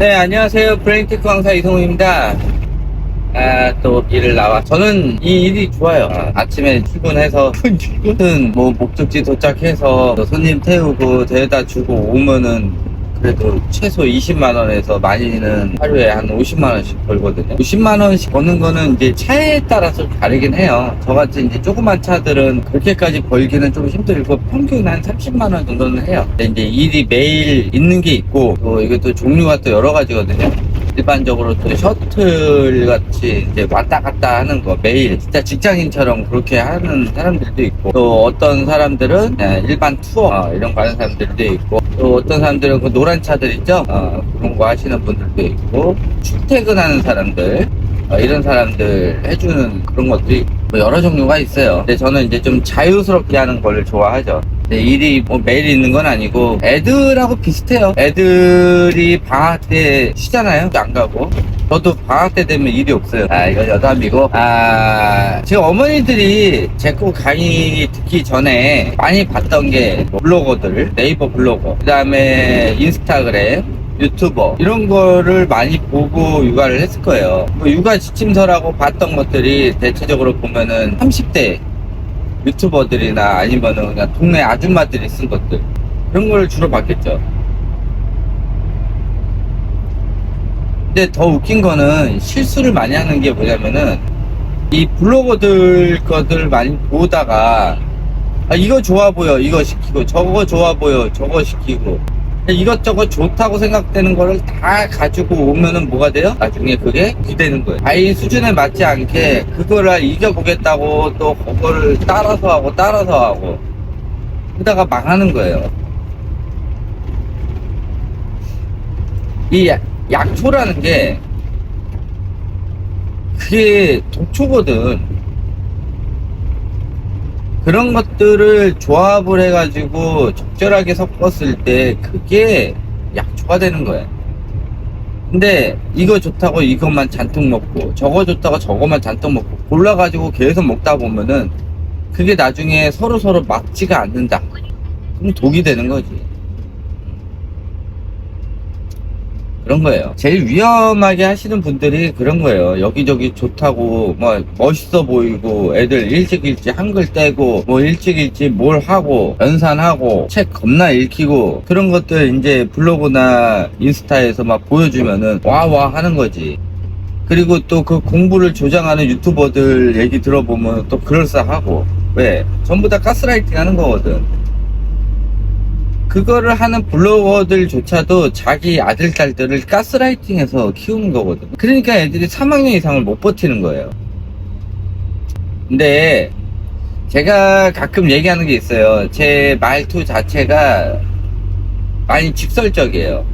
네, 안녕하세요. 브레인테크 강사 이성우입니다. 아, 또 일을 나와. 저는 이 일이 좋아요. 아, 침에 출근해서, 출근? 뭐, 목적지 도착해서, 또 손님 태우고, 데려다 주고 오면은, 그래도 최소 20만 원에서 많이는 하루에 한 50만 원씩 벌거든요. 50만 원씩 버는 거는 이제 차에 따라서 다르긴 해요. 저같이 이제 조그만 차들은 그렇게까지 벌기는 좀 힘들고, 평균 한 30만 원 정도는 해요. 이제 일이 매일 있는 게 있고, 또 이것도 종류가 또 여러 가지거든요. 일반적으로 또 셔틀 같이 이제 왔다 갔다 하는 거 매일. 진짜 직장인처럼 그렇게 하는 사람들도 있고 또 어떤 사람들은 그냥 일반 투어 어, 이런 거 하는 사람들도 있고 또 어떤 사람들은 그 노란 차들 있죠? 어, 그런 거 하시는 분들도 있고 출퇴근하는 사람들 어, 이런 사람들 해주는 그런 있고 뭐 여러 종류가 있어요. 근데 저는 이제 좀 자유스럽게 하는 걸 좋아하죠 근데 일이 뭐 매일 있는 건 아니고 애들하고 비슷해요. 애들이 방학 때 쉬잖아요. 안 가고. 저도 방학 때 되면 일이 없어요. 아 이거 여담이고. 아 제 어머니들이 제 거 강의 듣기 전에 많이 봤던 게 블로거들, 네이버 블로거, 그 다음에 인스타그램. 유튜버 이런 거를 많이 보고 육아를 했을 거예요. 뭐 육아 지침서라고 봤던 것들이 대체적으로 보면은 30대 유튜버들이나 아니면은 그냥 동네 아줌마들이 쓴 것들 그런 걸 주로 봤겠죠. 근데 더 웃긴 거는 실수를 많이 하는 게 뭐냐면은 이 블로거들 것들 많이 보다가 아, 이거 좋아 보여 이거 시키고 저거 좋아 보여 저거 시키고 이것저것 좋다고 생각되는 거를 다 가지고 오면은 뭐가 돼요? 나중에 그게 기대는 거예요. 아이 수준에 맞지 않게 그거를 이겨보겠다고 또 그거를 따라서 하고 따라서 하고 그러다가 망하는 거예요. 이 약- 약초라는 게 그게 독초거든. 그런 것들을 조합을 해가지고 적절하게 섞었을 때 그게 약초가 되는 거야. 근데 이거 좋다고 이것만 잔뜩 먹고 저거 좋다고 저거만 잔뜩 먹고 골라가지고 계속 먹다 보면은 그게 나중에 서로 서로 맞지가 않는다. 그럼 독이 되는 거지. 그런 거예요. 제일 위험하게 하시는 분들이 그런 거예요. 여기저기 좋다고, 뭐, 멋있어 보이고, 애들 일찍 일찍 한글 떼고, 뭐, 일찍 일찍 뭘 하고, 연산하고, 책 겁나 읽히고, 그런 것들 이제 블로그나 인스타에서 막 보여주면은, 와와 하는 거지. 그리고 또 그 공부를 조장하는 유튜버들 얘기 들어보면 또 그럴싸하고, 왜? 전부 다 가스라이팅 하는 거거든. 그거를 하는 블로거들조차도 자기 아들, 딸들을 가스라이팅해서 키우는 거거든. 그러니까 애들이 3학년 이상을 못 버티는 거예요. 근데 제가 가끔 얘기하는 게 있어요. 제 말투 자체가 많이 직설적이에요.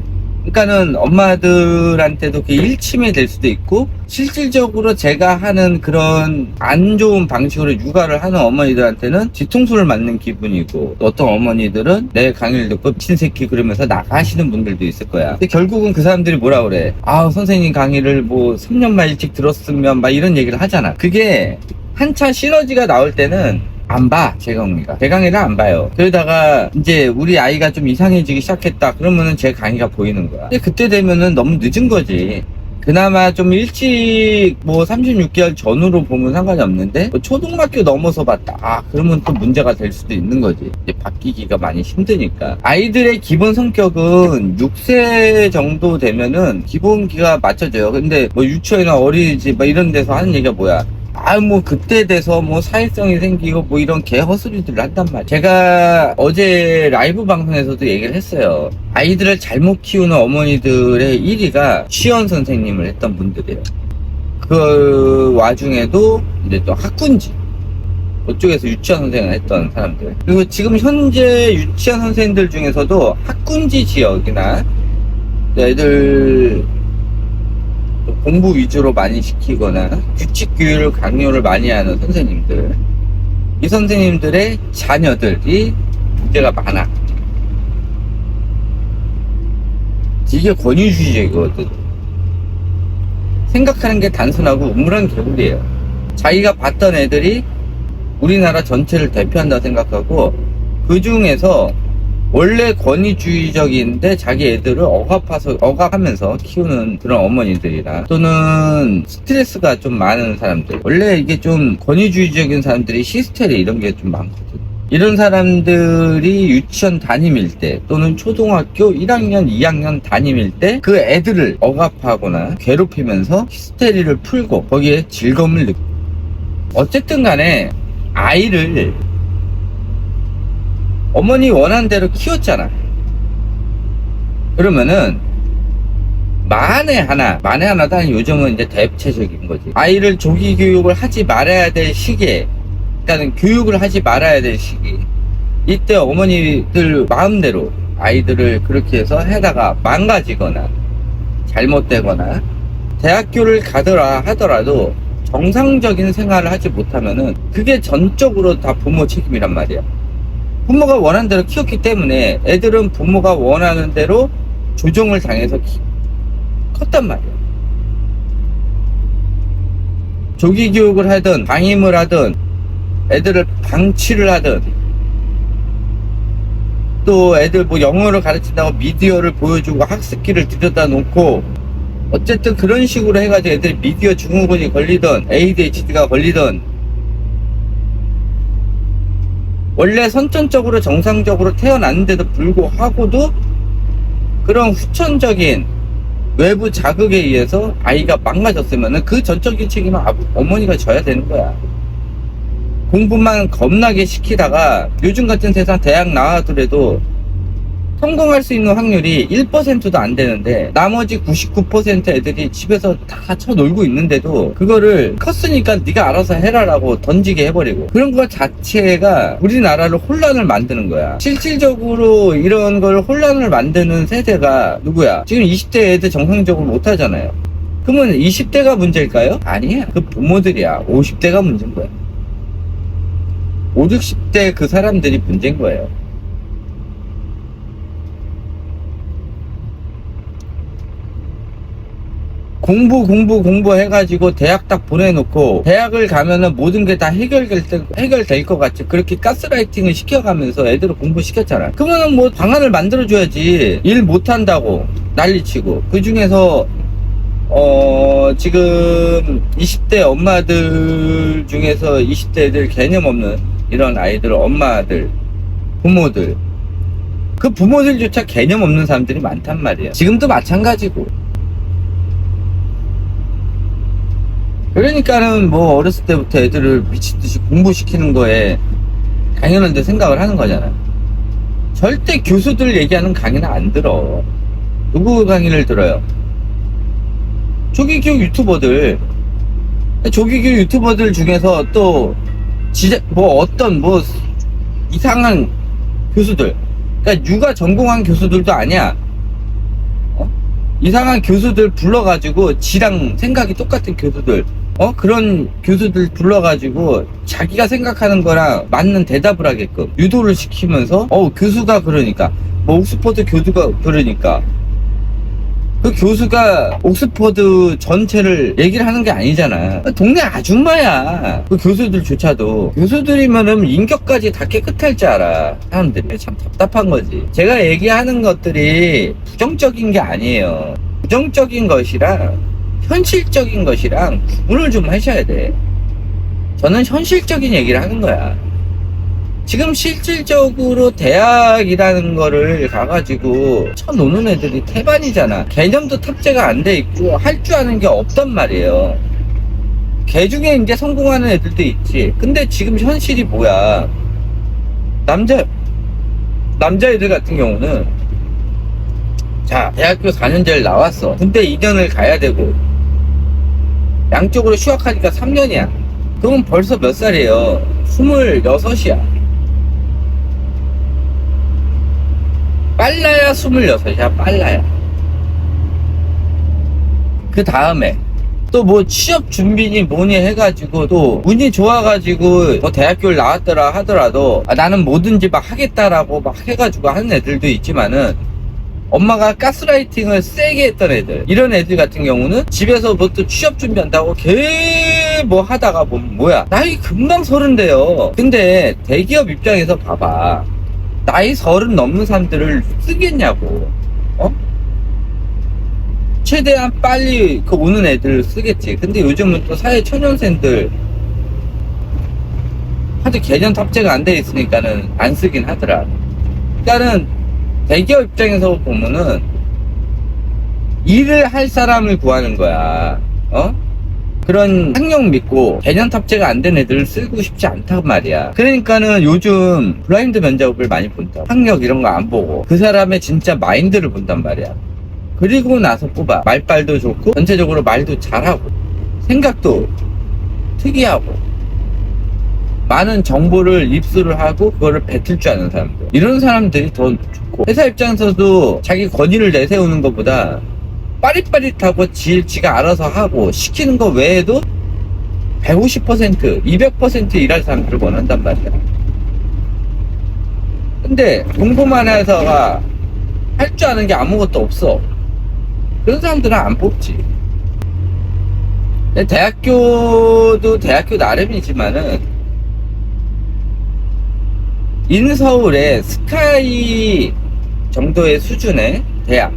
그러니까는 엄마들한테도 그게 일침이 될 수도 있고 실질적으로 제가 하는 그런 안 좋은 방식으로 육아를 하는 어머니들한테는 뒤통수를 맞는 기분이고 어떤 어머니들은 내 강의를 듣고 친새끼 그러면서 나가시는 분들도 있을 거야. 근데 결국은 그 사람들이 뭐라 그래? 아 선생님 강의를 뭐 3년만 일찍 들었으면 막 이런 얘기를 하잖아. 그게 한차 시너지가 나올 때는 안 봐, 제 강의가. 제 강의를 안 봐요. 그러다가 이제 우리 아이가 좀 이상해지기 시작했다. 그러면은 제 강의가 보이는 거야. 근데 그때 되면은 너무 늦은 거지. 그나마 좀 일찍 뭐 36개월 전후로 보면 상관이 없는데 뭐 초등학교 넘어서 봤다. 아 그러면 또 문제가 될 수도 있는 거지. 이제 바뀌기가 많이 힘드니까. 아이들의 기본 성격은 6세 정도 되면은 기본기가 맞춰져요. 근데 뭐 유치원이나 어린이집 뭐 이런 데서 하는 얘기가 뭐야? 아, 뭐, 그때 돼서 뭐, 사회성이 생기고, 뭐, 이런 개 헛소리들을 한단 말이야. 제가 어제 라이브 방송에서도 얘기를 했어요. 아이들을 잘못 키우는 어머니들의 1위가 시연 선생님을 했던 분들이에요. 그 와중에도, 이제 또 학군지. 그쪽에서 유치원 선생을 했던 사람들. 그리고 지금 현재 유치원 선생님들 중에서도 학군지 지역이나 애들 공부 위주로 많이 시키거나 규칙 교육을 강요를 많이 하는 선생님들. 이 선생님들의 자녀들이 문제가 많아. 이게 권위주의적이거든. 생각하는 게 단순하고 우물한 개구리예요. 자기가 봤던 애들이 우리나라 전체를 대표한다 생각하고 그 중에서 원래 권위주의적인데 자기 애들을 억압해서 억압하면서 키우는 그런 어머니들이나 또는 스트레스가 좀 많은 사람들 원래 이게 좀 권위주의적인 사람들이 시스테리 이런 게 좀 많거든. 이런 사람들이 유치원 담임일 때 또는 초등학교 1학년, 2학년 담임일 때 그 애들을 억압하거나 괴롭히면서 히스테리를 풀고 거기에 즐거움을 느끼고 어쨌든 간에 아이를 어머니 원하는 대로 키웠잖아. 그러면은 만에 하나, 만에 하나도 아니 요즘은 이제 대체적인 거지. 아이를 조기 교육을 하지 말아야 될 시기에, 그러니까 교육을 하지 말아야 될 시기. 이때 어머니들 마음대로 아이들을 그렇게 해서 해다가 망가지거나 잘못되거나 대학교를 가더라 하더라도 정상적인 생활을 하지 못하면은 그게 전적으로 다 부모 책임이란 말이야. 부모가 원하는 대로 키웠기 때문에 애들은 부모가 원하는 대로 조정을 당해서 키- 컸단 말이야. 조기 교육을 하든 방임을 하든 애들을 방치를 하든 또 애들 뭐 영어를 가르친다고 미디어를 보여주고 학습기를 들여다 놓고 어쨌든 그런 식으로 해가지고 애들이 미디어 증후군이 걸리던 ADHD가 걸리던 원래 선천적으로 정상적으로 태어났는데도 불구하고도 그런 후천적인 외부 자극에 의해서 아이가 망가졌으면 그 전적인 책임은 어머니가 져야 되는 거야. 공부만 겁나게 시키다가 요즘 같은 세상 대학 나와더라도 성공할 수 있는 확률이 1%도 안 되는데 나머지 99% 애들이 집에서 다 쳐놀고 있는데도 그거를 컸으니까 네가 알아서 해라라고 던지게 해버리고 그런 것 자체가 우리나라를 혼란을 만드는 거야. 실질적으로 이런 걸 혼란을 만드는 세대가 누구야? 지금 20대 애들 정상적으로 못하잖아요. 그러면 20대가 문제일까요? 아니야. 그 부모들이야. 50대가 문제인 거야. 5, 60대 그 사람들이 문제인 거예요 공부 공부 공부 해가지고 대학 딱 보내놓고 대학을 가면은 모든 게 다 해결될 때 해결될 것 같이 그렇게 가스라이팅을 시켜가면서 애들을 공부시켰잖아. 그러면은 뭐 방안을 만들어줘야지 일 못한다고 난리치고 그 중에서 어 지금 20대 엄마들 중에서 20대 애들 개념 없는 이런 아이들 엄마들 부모들 그 부모들조차 개념 없는 사람들이 많단 말이야. 지금도 마찬가지고. 그러니까는 뭐 어렸을 때부터 애들을 미친 듯이 공부시키는 거에 당연한데 생각을 하는 거잖아. 절대 교수들 얘기하는 강의는 안 들어. 누구 강의를 들어요? 조기교육 유튜버들. 조기교육 유튜버들 중에서 또 진짜 뭐 어떤 뭐 이상한 교수들. 그러니까 육아 전공한 교수들도 아니야. 어? 이상한 교수들 불러가지고 지랑 생각이 똑같은 교수들 어 그런 교수들 불러가지고 자기가 생각하는 거랑 맞는 대답을 하게끔 유도를 시키면서 어 교수가 그러니까 뭐 옥스퍼드 교수가 그러니까 그 교수가 옥스퍼드 전체를 얘기를 하는 게 아니잖아. 동네 아줌마야. 그 교수들조차도. 교수들이면은 인격까지 다 깨끗할 줄 알아. 사람들이. 참 답답한 거지. 제가 얘기하는 것들이 부정적인 게 아니에요. 부정적인 것이랑 현실적인 것이랑 구분을 좀 하셔야 돼. 저는 현실적인 얘기를 하는 거야. 지금 실질적으로 대학이라는 거를 가가지고 쳐노는 애들이 태반이잖아. 개념도 탑재가 안 돼 있고 할 줄 아는 게 없단 말이에요. 개 중에 이제 성공하는 애들도 있지. 근데 지금 현실이 뭐야? 남자 남자애들 같은 경우는 자 대학교 4년제를 나왔어. 근데 2년을 가야 되고 양쪽으로 휴학하니까 3년이야. 그럼 벌써 몇 살이에요? 26이야. 빨라야 26이야, 빨라야. 그 다음에, 또 뭐 취업 준비니 뭐니 해가지고 또 운이 좋아가지고 뭐 대학교를 나왔더라 하더라도 아, 나는 뭐든지 막 하겠다라고 막 해가지고 하는 애들도 있지만은 엄마가 가스라이팅을 세게 했던 애들 이런 애들 같은 경우는 집에서 뭐또 취업 준비한다고 개뭐 하다가 보면 뭐야 나이 금방 서른대요 근데 대기업 입장에서 봐봐 나이 서른 넘는 사람들을 쓰겠냐고. 어? 최대한 빨리 그 오는 애들을 쓰겠지. 근데 요즘은 또 사회 초년생들 하도 개념 탑재가 안 돼 있으니까는 안 쓰긴 하더라. 그러니까는 대기업 입장에서 보면은 일을 할 사람을 구하는 거야. 어? 그런 학력 믿고 개념 탑재가 안 된 애들을 쓰고 싶지 않단 말이야. 그러니까는 요즘 블라인드 면접을 많이 본다. 학력 이런 거 안 보고 그 사람의 진짜 마인드를 본단 말이야. 그리고 나서 뽑아. 말빨도 좋고 전체적으로 말도 잘하고 생각도 특이하고 많은 정보를 입수를 하고 그거를 뱉을 줄 아는 사람들. 이런 사람들이 더 좋고. 회사 입장에서도 자기 권위를 내세우는 것보다 빠릿빠릿하고 지, 지가 알아서 하고 시키는 거 외에도 150% 200% 일할 사람들을 원한단 말이야. 근데 공부만 해서가 할 줄 아는 게 아무것도 없어. 그런 사람들은 안 뽑지. 대학교도 대학교 나름이지만은 인서울의 스카이 정도의 수준의 대학.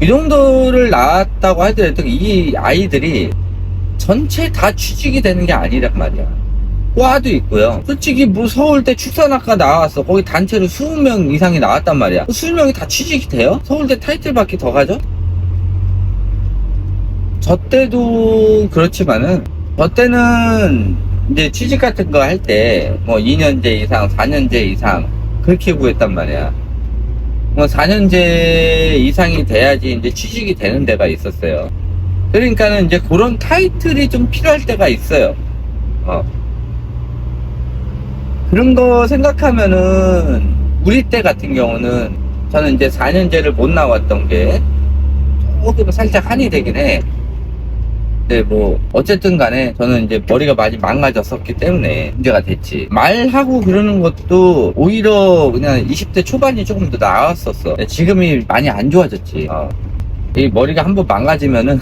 그 정도를 나왔다고 하더라도 이 아이들이 전체 다 취직이 되는 게 아니란 말이야. 과도 있고요. 솔직히 뭐 서울대 축산학과 나왔어. 거기 단체로 20명 이상이 나왔단 말이야. 20명이 다 취직이 돼요? 서울대 타이틀밖에 더 가죠? 저 때도 그렇지만은 저 때는 이제 취직 같은 거 할 때 뭐 2년제 이상, 4년제 이상 그렇게 구했단 말이야. 뭐 4년제 이상이 돼야지 이제 취직이 되는 데가 있었어요. 그러니까는 이제 그런 타이틀이 좀 필요할 때가 있어요. 어. 그런 거 생각하면은 우리 때 같은 경우는 저는 이제 4년제를 못 나왔던 게 조금 살짝 한이 되긴 해. 근데 뭐 어쨌든 간에 저는 이제 머리가 많이 망가졌었기 때문에 문제가 됐지. 말하고 그러는 것도 오히려 그냥 20대 초반이 조금 더 나았었어. 근데 지금이 많이 안 좋아졌지. 어. 이 머리가 한번 망가지면은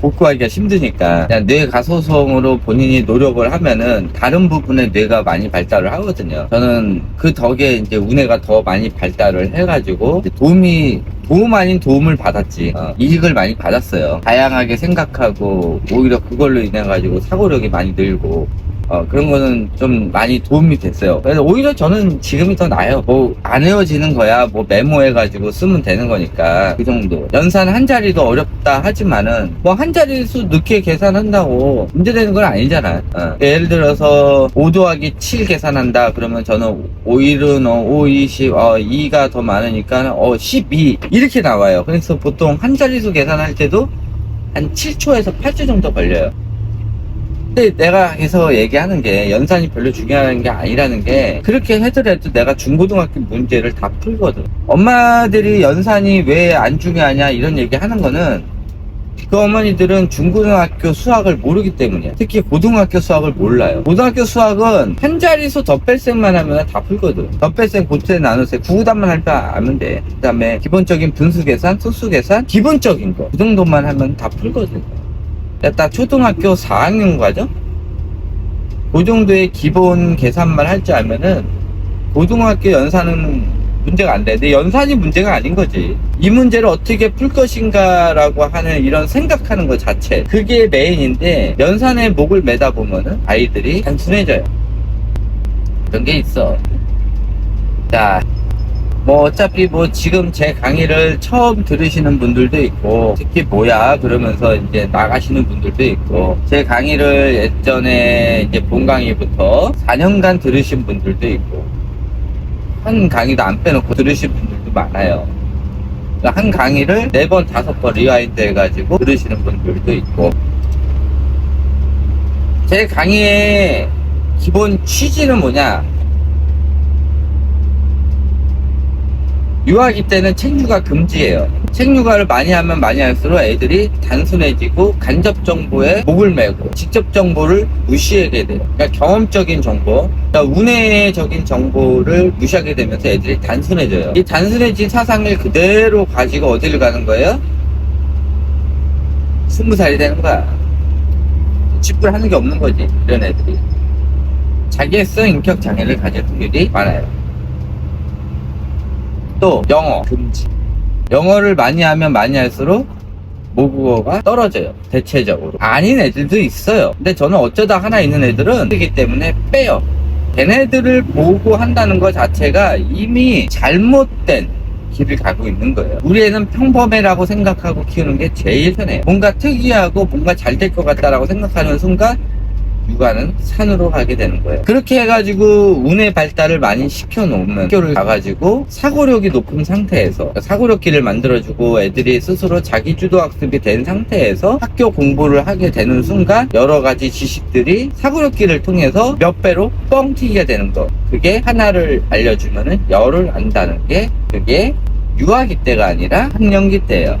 복구하기가 힘드니까 그냥 뇌 가소성으로 본인이 노력을 하면은 다른 부분에 뇌가 많이 발달을 하거든요. 저는 그 덕에 이제 운해가 더 많이 발달을 해가지고 도움이 도움 아닌 도움을 받았지 어, 이익을 많이 받았어요. 다양하게 생각하고 오히려 그걸로 인해 가지고 사고력이 많이 늘고 어, 그런 거는 좀 많이 도움이 됐어요. 그래서 오히려 저는 지금이 더 나아요. 뭐, 안 헤어지는 거야. 뭐, 메모해가지고 쓰면 되는 거니까. 그 정도. 연산 한 자리도 어렵다 하지만은, 뭐, 한 자리수 늦게 계산한다고 문제되는 건 아니잖아. 어. 예를 들어서, 5 더하기 7 계산한다. 그러면 저는 5, 1은 어, 5, 20, 어, 2가 더 많으니까, 어, 12. 이렇게 나와요. 그래서 보통 한 자리수 계산할 때도 한 7초에서 8초 정도 걸려요. 근데 내가 해서 얘기하는 게 연산이 별로 중요한 게 아니라는 게 그렇게 하더라도 내가 중고등학교 문제를 다 풀거든. 엄마들이 연산이 왜 안 중요하냐 이런 얘기 하는 거는 그 어머니들은 중고등학교 수학을 모르기 때문이야. 특히 고등학교 수학을 몰라요. 고등학교 수학은 한 자리수 덧뺄셈만 하면 다 풀거든. 덧뺄셈, 고체, 나눗셈, 구구단만 할 줄 알면 돼. 그 다음에 기본적인 분수 계산, 소수 계산, 기본적인 거. 그 정도만 하면 다 풀거든. 딱 초등학교 4학년 과정? 그 정도의 기본 계산만 할 줄 알면은 고등학교 연산은 문제가 안 돼. 근데 연산이 문제가 아닌 거지. 이 문제를 어떻게 풀 것인가라고 하는 이런 생각하는 것 자체. 그게 메인인데 연산에 목을 매다 보면은 아이들이 단순해져요. 그런 게 있어. 자, 뭐 어차피 뭐 지금 제 강의를 처음 들으시는 분들도 있고 특히 뭐야 그러면서 이제 나가시는 분들도 있고 제 강의를 예전에 이제 본 강의부터 4년간 들으신 분들도 있고 한 강의도 안 빼놓고 들으신 분들도 많아요. 그러니까 한 강의를 네번 다섯 번 리와인드 해가지고 들으시는 분들도 있고 제 강의의 기본 취지는 뭐냐 유아기 때는 책육아 금지예요. 책육아를 많이 하면 많이 할수록 애들이 단순해지고 간접 정보에 목을 매고 직접 정보를 무시하게 돼요. 그러니까 경험적인 정보, 그러니까 운해적인 정보를 무시하게 되면서 애들이 단순해져요. 이 단순해진 사상을 그대로 가지고 어디를 가는 거예요? 스무 살이 되는 거야. 직불하는 게 없는 거지, 이런 애들이. 자기애성 인격 장애를 가질 확률이 많아요. 또 영어 금지. 영어를 많이 하면 많이 할수록 모국어가 떨어져요. 대체적으로. 아닌 애들도 있어요. 근데 저는 어쩌다 하나 있는 애들은 그렇기 때문에 빼요. 걔네들을 보고 한다는 것 자체가 이미 잘못된 길을 가고 있는 거예요. 우리 애는 평범해라고 생각하고 키우는 게 제일 편해요. 뭔가 특이하고 뭔가 잘 될 것 같다라고 생각하는 순간 육아는 산으로 가게 되는 거예요. 그렇게 해가지고 운의 발달을 많이 시켜놓으면 학교를 가가지고 사고력이 높은 상태에서 사고력기를 만들어주고 애들이 스스로 자기 주도 학습이 된 상태에서 학교 공부를 하게 되는 순간 여러 가지 지식들이 사고력기를 통해서 몇 배로 뻥 튀기게 되는 거. 그게 하나를 알려주면은 열을 안다는 게 그게 유아기 때가 아니라 학령기 때예요.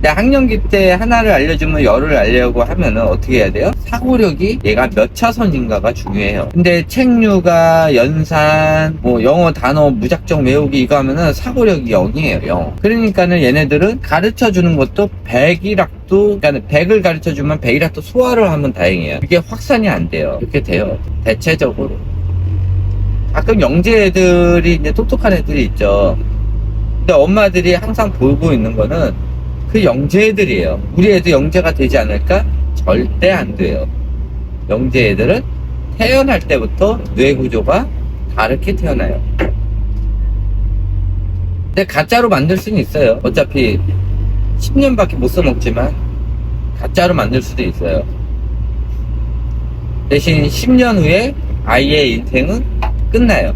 근데 학령기 때 하나를 알려주면 열을 알려고 하면은 어떻게 해야 돼요? 사고력이 얘가 몇 차선인가가 중요해요. 근데 책류가 연산, 뭐 영어 단어 무작정 외우기 이거 하면은 사고력이 0이에요, 0. 그러니까는 얘네들은 가르쳐 주는 것도 백일학도, 그러니까 백을 가르쳐 주면 백일학도 소화를 하면 다행이에요. 이게 확산이 안 돼요. 이렇게 돼요. 대체적으로. 가끔 영재 애들이 이제 똑똑한 애들이 있죠. 근데 엄마들이 항상 보고 있는 거는 그 영재 애들이에요. 우리 애도 영재가 되지 않을까? 절대 안 돼요. 영재 애들은 태어날 때부터 뇌 구조가 다르게 태어나요. 근데 가짜로 만들 수는 있어요. 어차피 10년밖에 못 써먹지만 가짜로 만들 수도 있어요. 대신 10년 후에 아이의 인생은 끝나요.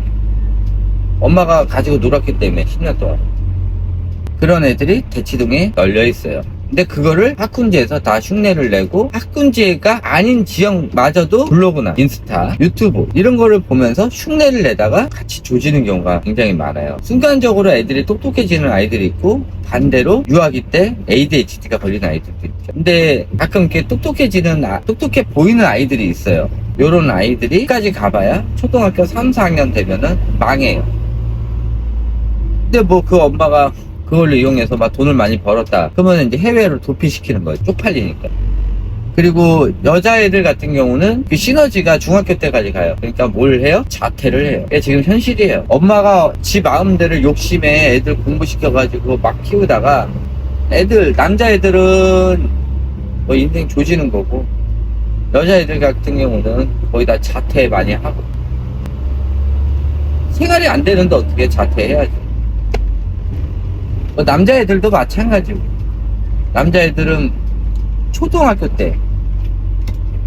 엄마가 가지고 놀았기 때문에 10년 동안. 그런 애들이 대치동에 널려 있어요. 근데 그거를 학군지에서 다 흉내를 내고 학군지가 아닌 지역마저도 블로그나 인스타, 유튜브 이런 거를 보면서 흉내를 내다가 같이 조지는 경우가 굉장히 많아요. 순간적으로 애들이 똑똑해지는 아이들이 있고 반대로 유아기 때 ADHD가 걸리는 아이들도 있죠. 근데 가끔 이렇게 똑똑해지는 아- 똑똑해 보이는 아이들이 있어요. 요런 아이들이 까지 가봐야 초등학교 3, 4학년 되면은 망해요. 근데 뭐 그 엄마가 그걸로 이용해서 막 돈을 많이 벌었다. 그러면 이제 해외로 도피시키는 거예요. 쪽팔리니까. 그리고 여자애들 같은 경우는 그 시너지가 중학교 때까지 가요. 그러니까 뭘 해요? 자퇴를 해요. 이게 지금 현실이에요. 엄마가 지 마음대로 욕심에 애들 공부시켜가지고 막 키우다가 애들, 남자애들은 뭐 인생 조지는 거고 여자애들 같은 경우는 거의 다 자퇴 많이 하고 생활이 안 되는데 어떻게 자퇴해야지. 뭐 남자애들도 마찬가지고. 남자애들은 초등학교 때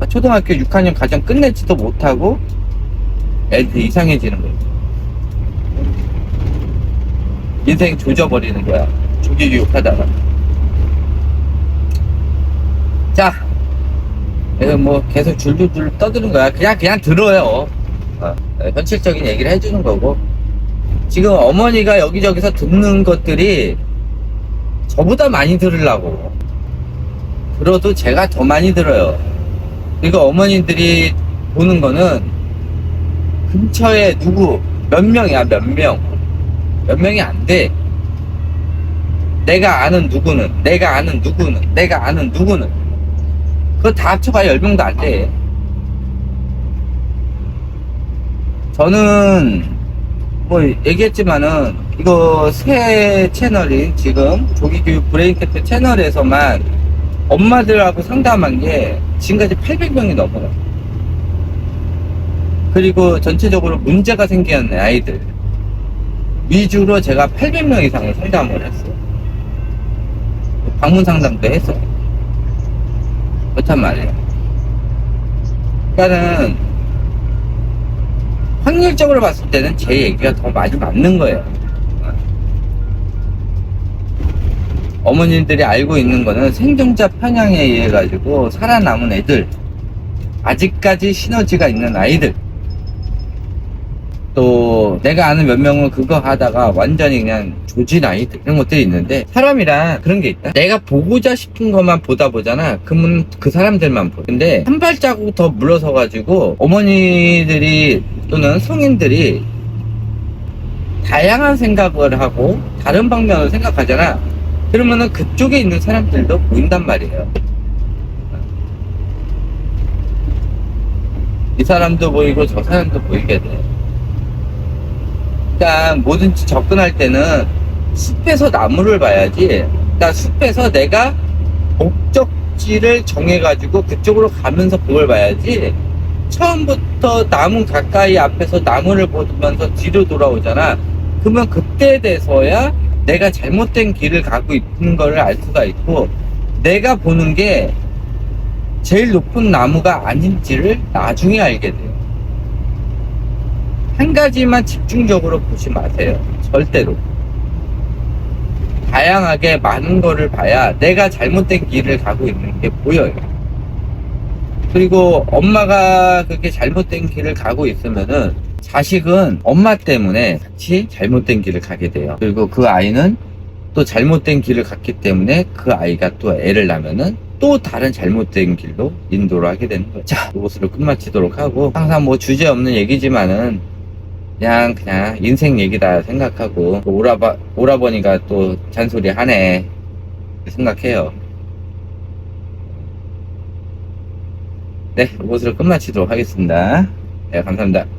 초등학교 6학년 과정 끝내지도 못하고 애들 이상해지는 거예요. 인생 조져버리는 거야. 조기 교육하다가. 자 이거 뭐 계속 줄줄줄 떠드는 거야. 그냥 그냥 들어요. 어, 현실적인 얘기를 해주는 거고 지금 어머니가 여기저기서 듣는 것들이 저보다 많이 들으려고. 들어도 제가 더 많이 들어요. 그리고 어머니들이 보는 거는 근처에 누구, 몇 명이야, 몇 명. 몇 명이 안 돼. 내가 아는 누구는, 내가 아는 누구는, 내가 아는 누구는. 그거 다 합쳐봐야 10명도 안 돼. 저는 뭐 얘기했지만은 이거 새 채널이 지금 조기교육 브레인캐트 채널에서만 엄마들하고 상담한 게 지금까지 800명이 넘어요. 그리고 전체적으로 문제가 생기는 아이들 위주로 제가 800명 이상을 상담을 했어요. 방문 상담도 해서 그렇단 말이에요. 그러니까는 확률적으로 봤을 때는 제 얘기가 더 많이 맞는 거예요. 어머님들이 알고 있는 거는 생존자 편향에 의해 가지고 살아남은 애들, 아직까지 시너지가 있는 아이들, 또 내가 아는 몇 명은 그거 하다가 완전히 그냥 조진 아이들 이런 것들이 있는데 사람이란 그런 게 있다. 내가 보고자 싶은 것만 보다 보잖아. 그러면 그 사람들만 보. 근데 한 발자국 더 물러서 가지고 어머니들이 또는 성인들이 다양한 생각을 하고 다른 방면을 생각하잖아. 그러면은 그쪽에 있는 사람들도 보인단 말이에요. 이 사람도 보이고 저 사람도 보이게 돼. 일단 뭐든지 접근할 때는 숲에서 나무를 봐야지. 그러니까 숲에서 내가 목적지를 정해가지고 그쪽으로 가면서 그걸 봐야지. 처음부터 나무 가까이 앞에서 나무를 보면서 뒤로 돌아오잖아. 그러면 그때 돼서야 내가 잘못된 길을 가고 있는 거를 알 수가 있고, 내가 보는 게 제일 높은 나무가 아닌지를 나중에 알게 돼요. 한 가지만 집중적으로 보지 마세요. 절대로. 다양하게 많은 거를 봐야 내가 잘못된 길을 가고 있는 게 보여요. 그리고 엄마가 그렇게 잘못된 길을 가고 있으면은 자식은 엄마 때문에 같이 잘못된 길을 가게 돼요. 그리고 그 아이는 또 잘못된 길을 갔기 때문에 그 아이가 또 애를 낳으면은 또 다른 잘못된 길로 인도를 하게 되는 거예요. 자, 이것으로 끝마치도록 하고 항상 뭐 주제 없는 얘기지만은 그냥 그냥 인생 얘기다 생각하고 또 오라바 오라버니가 또 잔소리 하네 생각해요. 네, 이것으로 끝마치도록 하겠습니다. 네, 감사합니다.